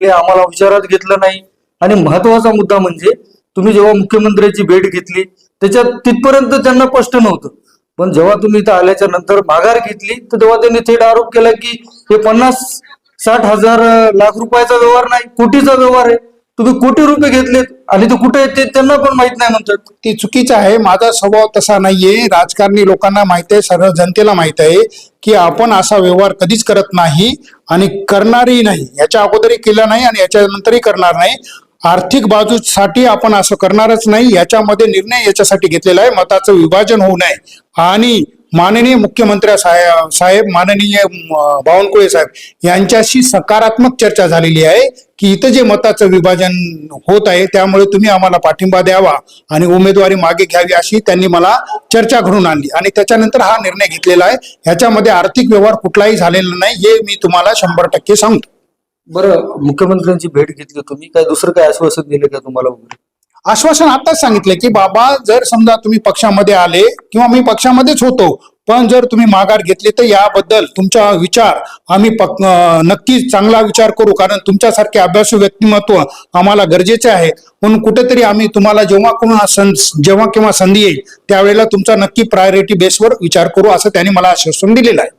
आम्हाला विचारात घेतलं नाही. आणि महत्त्वाचा मुद्दा म्हणजे तुम्ही जेव्हा मुख्यमंत्र्यांची भेट घेतली त्याच्यात तिथपर्यंत त्यांना स्पष्ट नव्हतं. पण जेव्हा तुम्ही इथं आल्याच्यानंतर माघार घेतली तर तेव्हा त्यांनी थेट आरोप केला की हे पन्नास साठ हजार लाख रुपयाचा व्यवहार नाही कोटीचा व्यवहार आहे. तुम्ही कोटी रुपये घेतलेत आणि ते कुठे आहेत ते त्यांना पण माहीत नाही म्हणतात. ते चुकीचं आहे. माझा स्वभाव तसा नाहीये. राजकारणी लोकांना माहीत आहे. सर्व जनतेला माहीत आहे की आपण असा व्यवहार कधीच करत नाही. आणि करणारही नाही. याच्या अगोदरही केला नाही आणि याच्यानंतरही करणार नाही. आर्थिक बाजूसाठी आपण असं करणारच नाही. याच्यामध्ये निर्णय याच्यासाठी घेतलेला आहे. मताचं विभाजन होऊ नये. आणि माननीय मुख्यमंत्री साहेब साहेब माननीय बावनकुळे साहेब यांच्याशी सकारात्मक चर्चा झालेली आहे की इथं जे मताचं विभाजन होत आहे त्यामुळे तुम्ही आम्हाला पाठिंबा द्यावा आणि उमेदवारी मागे घ्यावी अशी त्यांनी मला चर्चा घडून आणली. आणि त्याच्यानंतर हा निर्णय घेतलेला आहे. ह्याच्यामध्ये आर्थिक व्यवहार कुठलाही झालेला नाही हे मी तुम्हाला शंभर टक्के सांगतो. बरं मुख्यमंत्र्यांची भेट घेतली तुम्ही. काय दुसरं काय आश्वासन दिले का तुम्हाला वगैरे? आश्वासन आताच सांगितलं की बाबा जर समजा तुम्ही पक्षामध्ये आले किंवा मी पक्षामध्येच होतो पण जर तुम्ही माघार घेतली तर याबद्दल तुमचा विचार आम्ही नक्कीच चांगला विचार करू. कारण तुमच्यासारखे अभ्यासू व्यक्तिमत्व आम्हाला गरजेचे आहे. म्हणून कुठेतरी आम्ही तुम्हाला जेव्हा कोणा सं जेव्हा केव्हा संधी येईल त्यावेळेला तुमचा नक्की प्रायोरिटी बेसवर विचार करू असं त्यांनी मला आश्वासन दिलेलं आहे.